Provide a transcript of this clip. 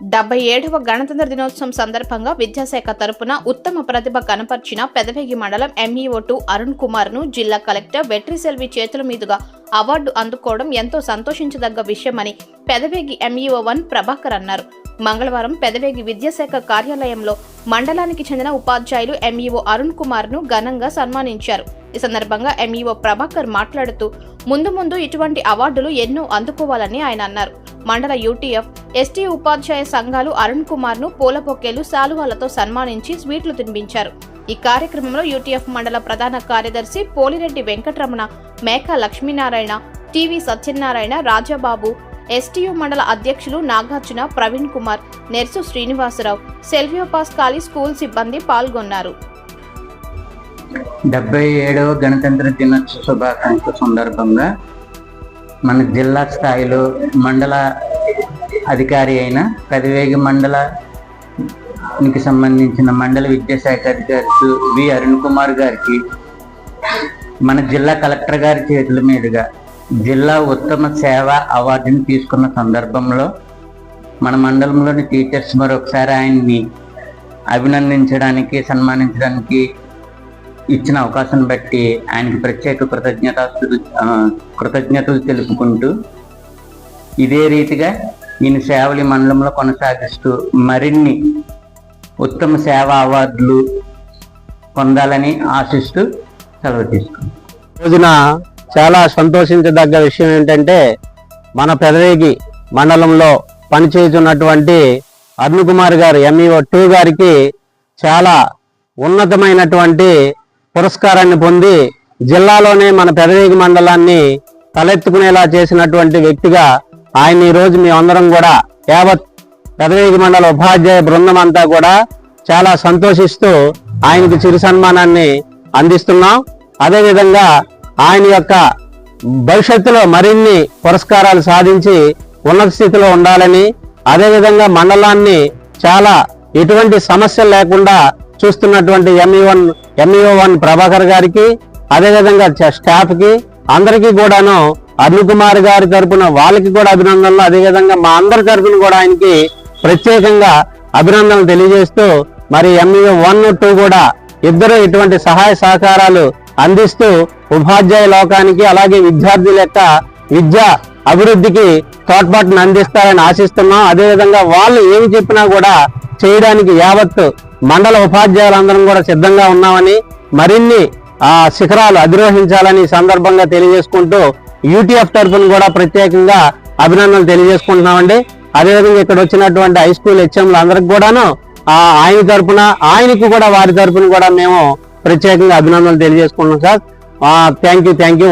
డెబ్బై ఏడవ గణతంత్ర దినోత్సవం సందర్భంగా విద్యాశాఖ తరపున ఉత్తమ ప్రతిభ కనపర్చిన పెదవేగి మండలం ఎంఈఓ టూ అరుణ్ కుమార్ను జిల్లా కలెక్టర్ వెట్రి సెల్వి చేతుల మీదుగా అవార్డు అందుకోవడం ఎంతో సంతోషించదగ్గ విషయమని పెదవేగి ఎంఈఓ వన్ ప్రభాకర్ అన్నారు. మంగళవారం పెదవేగి విద్యాశాఖ కార్యాలయంలో మండలానికి చెందిన ఉపాధ్యాయులు ఎంఈఓ అరుణ్ కుమార్ను ఘనంగా సన్మానించారు. ఈ సందర్భంగా ఎంఈఓ ప్రభాకర్ మాట్లాడుతూ ముందు ముందు ఇటువంటి అవార్డులు ఎన్నో అందుకోవాలని ఆయన అన్నారు. మండల యూటీఎఫ్ ఎస్టీ ఉపాధ్యాయ సంఘాలు అరుణ్ కుమార్ను పూల శాలువాలతో సన్మానించి స్వీట్లు తినిపించారు. ఈ కార్యక్రమంలో యూటీఎఫ్ మండల ప్రధాన కార్యదర్శి పోలిరెడ్డి వెంకటరమణ మేకా లక్ష్మీనారాయణ టీవీ సత్యనారాయణ రాజాబాబు ఎస్టీయూ మండల అధ్యక్షులు నాగార్జున ప్రవీణ్ కుమార్ నెర్సు శ్రీనివాసరావు సెల్వియోపాస్ కాలి స్కూల్ సిబ్బంది పాల్గొన్నారు. డెబ్బై ఏడవ గణతంత్ర దినోత్సవ శుభాకాంక్షల సందర్భంగా మన జిల్లా స్థాయిలో మండల అధికారి అయిన పెదవేగి మండలానికి సంబంధించిన మండల విద్యాశాఖ అధికారి వి అరుణ్ కుమార్ గారికి మన జిల్లా కలెక్టర్ గారి చేతుల మీదుగా జిల్లా ఉత్తమ సేవ అవార్డుని తీసుకున్న సందర్భంలో మన మండలంలోని టీచర్స్ మరొకసారి ఆయన్ని అభినందించడానికి సన్మానించడానికి ఇచ్చిన అవకాశం బట్టి ఆయనకి ప్రత్యేక కృతజ్ఞత కృతజ్ఞతలు తెలుపుకుంటూ ఇదే రీతిగా ఈయన సేవలు మండలంలో కొనసాగిస్తూ మరిన్ని ఉత్తమ సేవా అవార్డులు పొందాలని ఆశిస్తూ సెలవు తీసుకుంటాం రోజున చాలా సంతోషించదగ్గ విషయం ఏంటంటే మన పెదవేగి మండలంలో పనిచేస్తున్నటువంటి అరుణ్ కుమార్ గారు ఎంఈఓ టూ గారికి చాలా ఉన్నతమైనటువంటి పురస్కారాన్ని పొంది జిల్లాలోనే మన పెదవేగి మండలాన్ని తలెత్తుకునేలా చేసినటువంటి వ్యక్తిగా ఆయన ఈ రోజు మేమందరం కూడా యావత్ పెదవేగి మండల ఉపాధ్యాయ బృందం అంతా కూడా చాలా సంతోషిస్తూ ఆయనకి చిరు సన్మానాన్ని అందిస్తున్నాం. అదేవిధంగా ఆయన యొక్క భవిష్యత్తులో మరిన్ని పురస్కారాలు సాధించి ఉన్నత స్థితిలో ఉండాలని అదేవిధంగా మండలాన్ని చాలా ఎటువంటి సమస్యలు లేకుండా చూస్తున్నటువంటి ME one MEO one Prabhakar గారికి అదేవిధంగా చ- అందరికీ కూడాను అరుణ్ కుమార్ గారి తరఫున వాళ్ళకి కూడా అభినందనలు. అదేవిధంగా మా అందరి తరఫున కూడా ఆయనకి ప్రత్యేకంగా అభినందనలు తెలియజేస్తూ మరి ఎంఈఓ వన్ టూ కూడా ఇద్దరు ఇటువంటి సహాయ సహకారాలు అందిస్తూ ఉపాధ్యాయ లోకానికి అలాగే విద్యార్థుల యొక్క విద్య అభివృద్ధికి తోడ్పాటును అందిస్తారని ఆశిస్తున్నాం. అదేవిధంగా వాళ్ళు ఏమి చెప్పినా కూడా చేయడానికి యావత్తు మండల ఉపాధ్యాయులందరం కూడా సిద్ధంగా ఉన్నామని మరిన్ని ఆ శిఖరాలు అధిరోహించాలని సందర్భంగా తెలియజేసుకుంటూ యూటీఎఫ్ తరఫున కూడా ప్రత్యేకంగా అభినందనలు తెలియజేసుకుంటున్నామండి. అదేవిధంగా ఇక్కడ వచ్చినటువంటి హై స్కూల్ హెచ్ఎంలు అందరికి కూడాను ఆ ఆయన తరఫున ఆయనకి కూడా వారి తరపున కూడా మేము ప్రత్యేకంగా అభినందనలు తెలియజేసుకుంటున్నాం sir. Thank you thank you